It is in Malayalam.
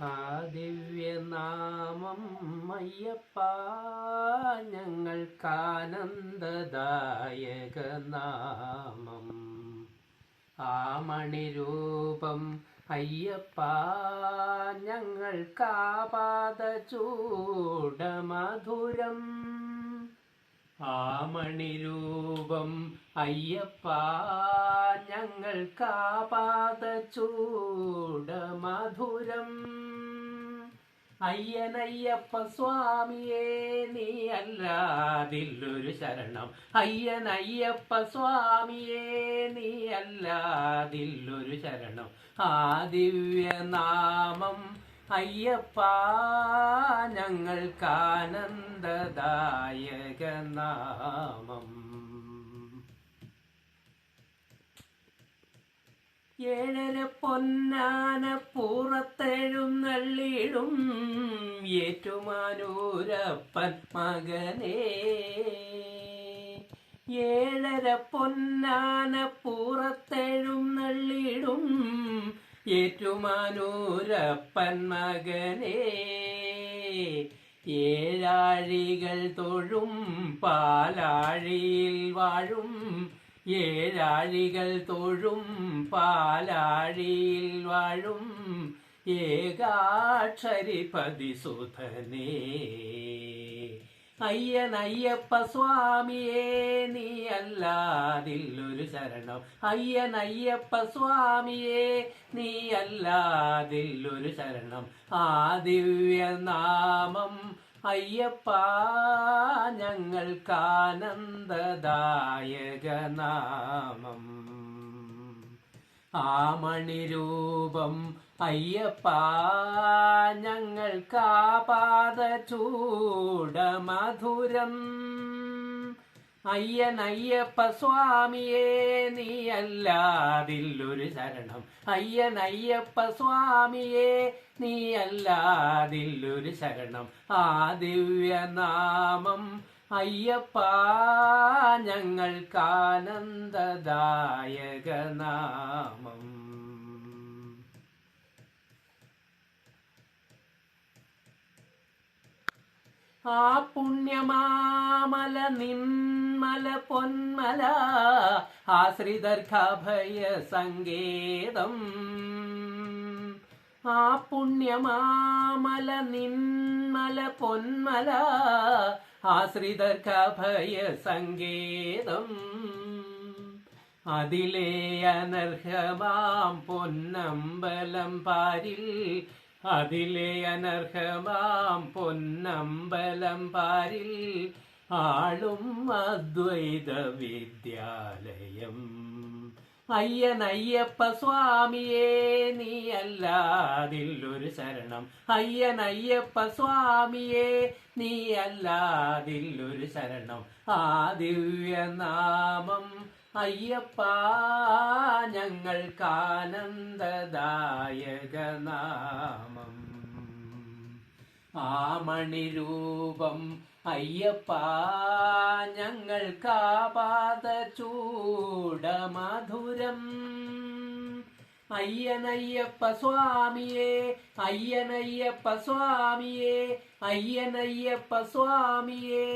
ആ ദിവ്യനാമം അയ്യപ്പ ഞങ്ങൾക്കാനന്ദദായക നാമം ആ മണിരൂപം അയ്യപ്പ ഞങ്ങൾക്കാപാദചൂടമധുരം ആ മണിരൂപം അയ്യപ്പ ഞങ്ങൾക്കാപാത ചൂടമധുരം. അയ്യനയ്യപ്പ സ്വാമിയേ നീ അല്ലാതില്ലൊരു ശരണം. അയ്യനയ്യപ്പ സ്വാമിയേ നീ അല്ലാതില്ലൊരു ശരണം. ആ ദിവ്യനാമം അയ്യപ്പ ഞങ്ങൾക്കാനന്ദദായക നാമം ഏഴര പൊന്നാന പൂറത്തെഴുന്നള്ളിടും ഏറ്റുമാനൂരപ്പൻ മകനേ ഏഴര പൊന്നാന പൂറത്തെഴുന്നള്ളിടും ഏറ്റുമാനൂരപ്പൻ മകനേ ഏഴാഴികൾ തൊഴും പാലാഴിയിൽ വാഴും ഏഴാഴികൾ തൊഴും പാലാഴിയിൽ വാഴും ഏകാക്ഷരിപതി സുധനേ അയ്യനയ്യപ്പ സ്വാമിയേ നീ അല്ലാതില്ലൊരു ശരണം. അയ്യനയ്യപ്പ സ്വാമിയേ നീ അല്ലാതില്ലൊരു ശരണം. ആ ദിവ്യനാമം അയ്യപ്പ ഞങ്ങൾക്കാനന്ദദായക നാമം ആ മണിരൂപം അയ്യപ്പ ഞങ്ങൾക്കാപാദ ചൂട മധുരം. അയ്യനയ്യപ്പ സ്വാമിയെ നീ അല്ലാതില്ലൊരു ശരണം അയ്യനയ്യപ്പ സ്വാമിയെ നീ അല്ലാതില്ലൊരു ശരണം. ആ ദിവ്യനാമം അയ്യപ്പ ഞങ്ങൾക്കാനന്ദദായക നാമം ആ പുണ്യമാമല നിന്മല പൊന്മല ആശ്രിതർക്കഭയ സങ്കേതം. ആ പുണ്യമാമല നിന്മല പൊന്മല ആശ്രിതർക്കഭയ സങ്കേതം അതിലെ അനർഹമാം പൊന്നമ്പലം പാരിൽ അതിലെ അനർഹമാം പൊന്നമ്പലം പാരിൽ ആളും അദ്വൈത വിദ്യാലയം അയ്യനയ്യപ്പ സ്വാമിയേ നീ അല്ലാതില്ലൊരു ശരണം. അയ്യനയ്യപ്പ സ്വാമിയേ നീ അല്ലാതില്ലൊരു ശരണം. ആ ദിവ്യനാമം അയ്യപ്പ ഞങ്ങൾക്കാനന്ദദായക നാമം ആ മണിരൂപം അയ്യപ്പ ഞങ്ങൾ കാപാത ചൂട മധുരം അയ്യനയ്യപ്പ സ്വാമിയേ അയ്യനയ്യപ്പ സ്വാമിയേ അയ്യനയ്യപ്പ സ്വാമിയേ.